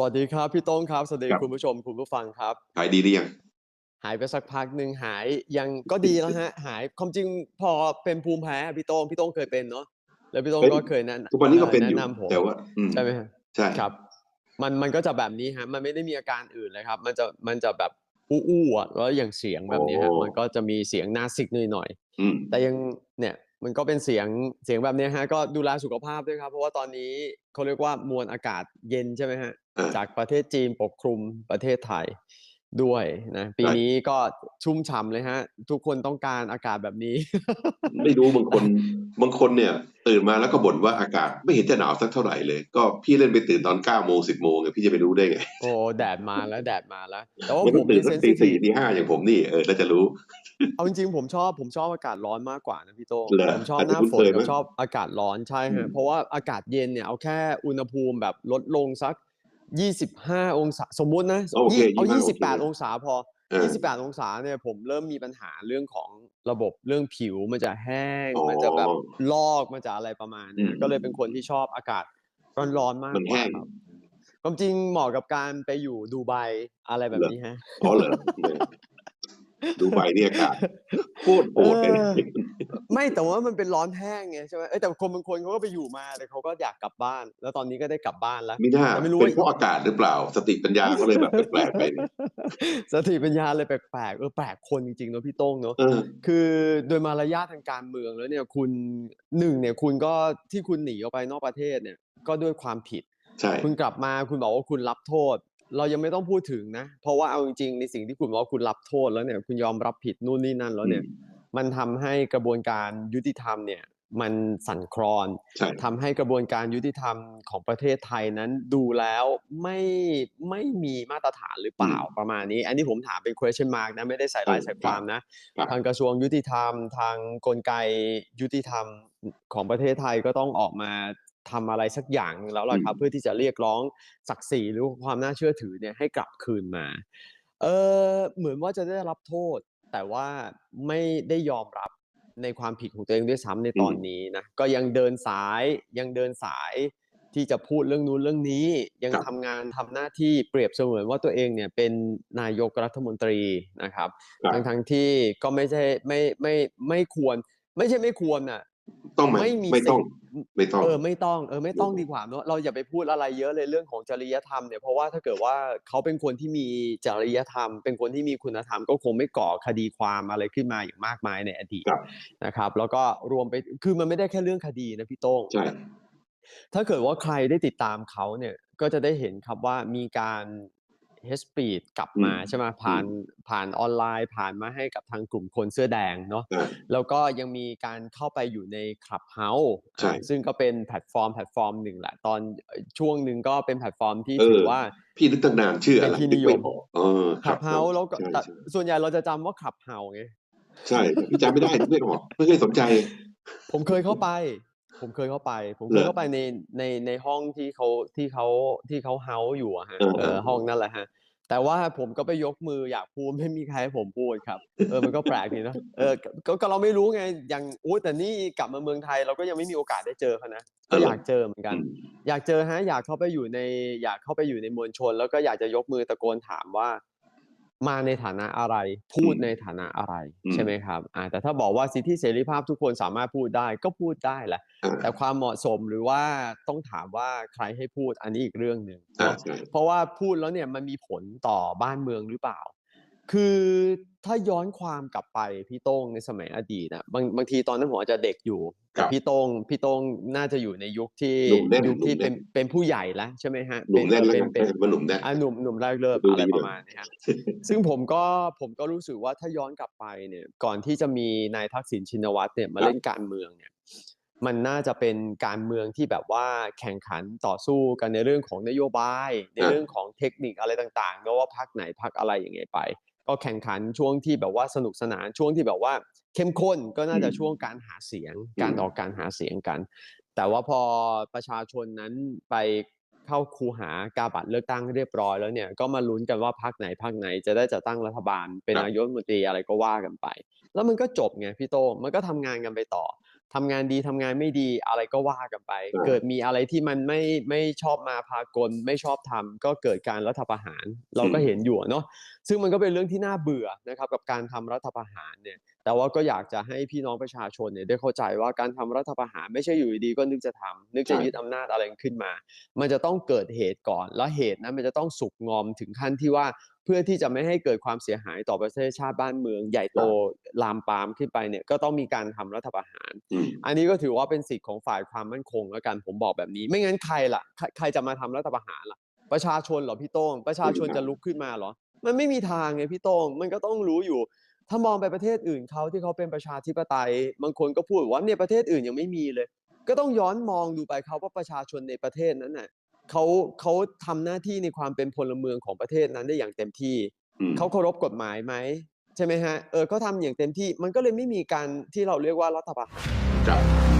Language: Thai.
สวัสดีครับ พี่โต้งครับ สวัสดีครับคุณผู้ชมคุณผู้ฟังครับขายดีหรือยัง หายไปสักพักหนึ่งหายยังก็ดีแล้วฮะ หายความจริงพอเป็นภูมิแพ้อะพี่โต้งพี่โต้งเคยเป็นเนาะแล้วพี่โต้งเป็นก็เคยแนะทุกวันนี้ก็อ่อเป็นอยู่แนะนำผมแต่ว่าอืมใช่ไหมฮะใช่ครับ มันมันก็จะแบบนี้ฮะมันไม่ได้มีอาการอื่นเลยครับ มันจะมันจะแบบอู้อู้อะแล้วอย่างเสียงแบบนี้ฮะมันก็จะมีเสียงนาซิกหน่อยๆอืมแต่ยังเนี่ยมันก็เป็นเสียงเสียงแบบเนี้ยฮะ ก็ดูแลสุขภาพด้วยครับ เพราะว่าตอนนี้เขาเรียกว่ามวลอากาศเย็นใช่ไหมฮะอ่า จากประเทศจีนปกคลุมประเทศไทยด้วยนะ ปีใช่นี้ก็ชุ่มฉ่ำเลยฮะ ทุกคนต้องการอากาศแบบนี้ ไม่รู้บางคนบางคนเนี่ย ตื่นมาแล้วก็บ่นว่าอากาศไม่เห็นจะหนาวสักเท่าไหร่เลย ก็พี่เล่นไปตื่นตอนเก้าโมงสิบโมงไงพี่จะไปรู้ได้ไง โอ้แดดมาแล้วแดดมาแล้วแต่ว่ามันผต้องมตื่นนี่สัเซกนตีซิทีสี่ฟตีห้าอย่างผมนี่เออแล้วจะรู้ เอาจริงๆผมชอบผมชอบอากาศร้อนมากกว่านะพี่โต้งเหรอผมชอบอาจหจะน้าคุ้นฝเคนยกับมั้ยชอบอากาศร้อนใช่อืฮะมเพราะว่าอากาศเย็นเนี่ยเอาแค่อุณหภูมิแบบลดลงสัก 25องศาสมมุตินะโอเคยี่เอายี่สิบห้าโอเค28องศาพอเออ28องศาเนี่ยผมเริ่มมีปัญหาเรื่องของระบบเรื่องผิวมันจะแห้งอ๋อมันจะแบบลอกมันจะอะไรประมาณเนี้ยอืมก็เลยเป็นคนที่ชอบอากาศร้อนๆมากมันกแห้ว่างครับความจริงเหมาะกับการไปอยู่ดูไบอะไรแบบนี้ฮะอ๋อเหรอเนี่ย ดูใบนี่อากาศโคตรโหดเลยเออไม่แต่ว่ามันเป็นร้อนแห้งไงใช่ไหมเอ้ยแต่คนบางคนเขาก็ไปอยู่มาแต่เขาก็อยากกลับบ้าน แล้วตอนนี้ก็ได้กลับบ้านแล้วไม่น่าแต่ไม่รู้เป็นว่าเพราะอากาศหรือเปล่า สติปัญญาเขาเลยแบบแปลกๆไปเนี่ยสติปัญญาเลยแปลกๆเออแปลกคนจริงๆเนอะพี่โต้งเนอะเออคือโดยมารยาททางการเมืองแล้วเนี่ยคุณหนึ่งเนี่ยคุณก็ที่คุณหนีออกไปนอกประเทศเนี่ยก็ด้วยความผิดใช่คุณกลับมาคุณบอกว่าคุณรับโทษ เรายังไม่ต้องพูดถึงนะ เพราะว่าเอาจริงๆในสิ่งที่คุณบอกว่าคุณรับโทษแล้วเนี่ย คุณยอมรับผิดนู่นนี่นั่นแล้วเนี่ย มันทำให้กระบวนการยุติธรรมเนี่ย มันสั่นคลอนใช่ทำให้กระบวนการยุติธรรมของประเทศไทยนั้นดูแล้วไม่ไม่มีมาตรฐานหรือเปล่าประมาณนี้ อันนี้ผมถามเป็น question mark นะ ไม่ได้ใส่ร้ายใส่ความนะครับทางกระทรวงยุติธรรม ทางกลไกยุติธรรมของประเทศไทยก็ต้องออกมาทำอะไรสักอย่างหนึ่งแล้วล่ะครับ เพื่อที่จะเรียกร้องศักดิ์ศรีหรือความน่าเชื่อถือเนี่ยให้กลับคืนมา เออเหมือนว่าจะได้รับโทษ แต่ว่าไม่ได้ยอมรับ ในความผิดของตัวเองด้วยซ้ำในตอนนี้นะก็ยังเดินสายยังเดินสายที่จะพูดเรื่องนู้นเรื่องนี้ ยังครับทำงานทำหน้าที่เปรียบเสมือนว่าตัวเองเนี่ยเป็นนายกรัฐมนตรีนะครับครับทั้งทั้งๆที่ก็ไม่ใช่ไม่ไม่ไม่ควร ไม่ใช่ไม่ควรอะ ต้องไหมไม่มีไม่ต้องสิทธิ์ไม่ต้องเออไม่ต้องเออไม่ต้องดีกว่าเนอะเราอย่าไปพูดอะไรเยอะเลยเรื่องของจริยธรรมเนี่ยเพราะว่าถ้าเกิดว่าเขาเป็นคนที่มีจริยธรรม เป็นคนที่มีคุณธรรมก็คงไม่ก่อคดีความอะไรขึ้นมาอย่างมากมายในอดีตครับนะครับ แล้วก็รวมไปคือมันไม่ได้แค่เรื่องคดีนะพี่โต้งใช่ถ้าเกิดว่าใครได้ติดตามเขาเนี่ยก็จะได้เห็นครับว่ามีการ เฮสปีดกลับมาอืมใช่ไหมผ่านผ่านออนไลน์ ผ่านมาให้กับทางกลุ่มคนเสื้อแดงเนาะอ่าแล้วก็ยังมีการเข้าไปอยู่ใน Clubhouse ใช่อ่าซึ่งก็เป็นแพลตฟอร์มแพลตฟอร์มหนึ่งแหละ ตอนเอ่อช่วงหนึ่งก็เป็นแพลตฟอร์มที่เออถือว่าพี่นึกตั้งนานชื่ออะไรเป็นที่นิยมนึกไออกเออ Clubhouse แล้วก็ใช่แต่ใช่ส่วนใหญ่เราจะจำว่า Clubhouse ไงใช่แต่พี่จำไม่ได้นึกไม่ออกไม่เคยสนใจ ผมเคยเข้าไป ผมเคยเข้าไป ผมเคเหรยอเข้าไปในในในห้องที่เขาที่เขาที่เขาเฮาส์อยู่อะฮะเออเออห้องนั่นแหละฮะ แต่ว่าผมก็ไปยกมืออยากพูดไม่มีใครให้ผมพูดครับ เออมันก็แปลกดีเนอะเออก็ก็เราไม่รู้ไงอย่างอุ้ยแต่นี่กลับมาเมืองไทยเราก็ยังไม่มีโอกาสได้เจอเขานะก็อยากเจอเหมือนกันอืมอยากเจอฮะ อยากเข้าไปอยู่ใน อยากเข้าไปอยู่ในมวลชน แล้วก็อยากจะยกมือตะโกนถามว่า มาในฐานะอะไร พูดอืมในฐานะอะไรอืมใช่ไหมครับอ่าแต่ถ้าบอกว่าสิทธิเสรีภาพทุกคนสามารถพูดได้ก็พูดได้แหละอ่าแต่ความเหมาะสมหรือว่าต้องถามว่าใครให้พูดอันนี้อีกเรื่องหนึ่งอ่าเนาะใช่เพราะว่าพูดแล้วเนี่ยมันมีผลต่อบ้านเมืองหรือเปล่า คือถ้าย้อนความกลับไปพี่โต้งในสมัยอดีตนะบางบางทีตอนนั้นผมอาจจะเด็กอยู่คแต่รับพี่โต้งพี่โต้งน่าจะอยู่ในยุคที่หนุ่มแน่นยุคที่หนุ่มแน่เป็นนเป็นผู้ใหญ่แล้วใช่ไหมฮะหนุ่มแน่นแล้วเป็นกันเป็นใช้คำว่าหนุ่มแน่นอะหนุ่มหนุ่มแรกเริ่มดูอะไรดีประเลยมาณนี้ฮะซึ่งผมก็ผมก็รู้สึกว่าถ้าย้อนกลับไปเนี่ย ก่อนที่จะมีนายทักษิณชินวัตรเนี่ยมาครับเล่นการเมืองเนี่ย มันน่าจะเป็นการเมืองที่แบบว่าแข่งขันต่อสู้กันในเรื่องของนโยบาย ในเรื่องของเทคนิคอะไรต่างๆไม่ว่าพักไหนพักอะไรอย่างไงไป ก็แข่งขันช่วงที่แบบว่าสนุกสนานช่วงที่แบบว่าเข้มข้นก็น่าจะอืมช่วงการหาเสียงอืมการออกการหาเสียงกัน แต่ว่าพอประชาชนนั้นไปเข้าคูหากาบัตรเลือกตั้งเรียบร้อยแล้วเนี่ยก็มาลุ้นกันว่าพรรคไหนพรรคไหนจะได้จัดตั้งรัฐบาล เป็นครับนายกรัฐมนตรีอะไรก็ว่ากันไป แล้วมันก็จบไงพี่โต้งมันก็ทำงานกันไปต่อ ทำงานดีทำงานไม่ดีอะไรก็ว่ากันไปอ่าเกิดมีอะไรที่มันไม่ไม่ชอบมาพากลไม่ชอบทำก็เกิดการรัฐประหาร เราก็เห็นอยู่อะเนาะซึ่งมันก็เป็นเรื่องที่น่าเบื่อนะครับกับการทำรัฐประหารเนี่ย แต่ว่าก็อยากจะให้พี่น้องประชาชนเนี่ยได้เข้าใจว่าการทำรัฐประหารไม่ใช่อยู่ดีๆก็นึกจะทำนึกจะยึดอำนาจอะไรขึ้นมา มันจะต้องเกิดเหตุก่อน แล้วเหตุนั้นมันจะต้องสุกงอมถึงขั้นที่ว่าเพื่อที่จะไม่ให้เกิดความเสียหายต่อประเทศชาติบ้านเมือง ใหญ่โตลามปามขึ้นไปเนี่ยก็ต้องมีการทำรัฐประหารอืมอันนี้ก็ถือว่าเป็นสิทธิ์ของฝ่ายความมั่นคงแล้วกันผมบอกแบบนี้ ไม่งั้นใครล่ะ ใครใครจะมาทำรัฐประหารล่ะ ประชาชนเหรอพี่โต้งประชาชนจะลุกขึ้นมาเหรอ มันไม่มีทางไงพี่โต้งมันก็ต้องรู้อยู่ ถ้ามองไปประเทศอื่นเขาที่เขาเป็นประชาธิปไตย บางคนก็พูดว่าเนี่ยประเทศอื่นยังไม่มีเลย ก็ต้องย้อนมองดูไปเขาว่าประชาชนในประเทศนั้นน่ะเขาเขาทำหน้าที่ในความเป็นพลเมืองของประเทศนั้นได้อย่างเต็มที่อืมเขาเคารพกฎหมายไหมใช่ไหมฮะเออเขาทำอย่างเต็มที่มันก็เลยไม่มีการที่เราเรียกว่ารัฐประหารครับ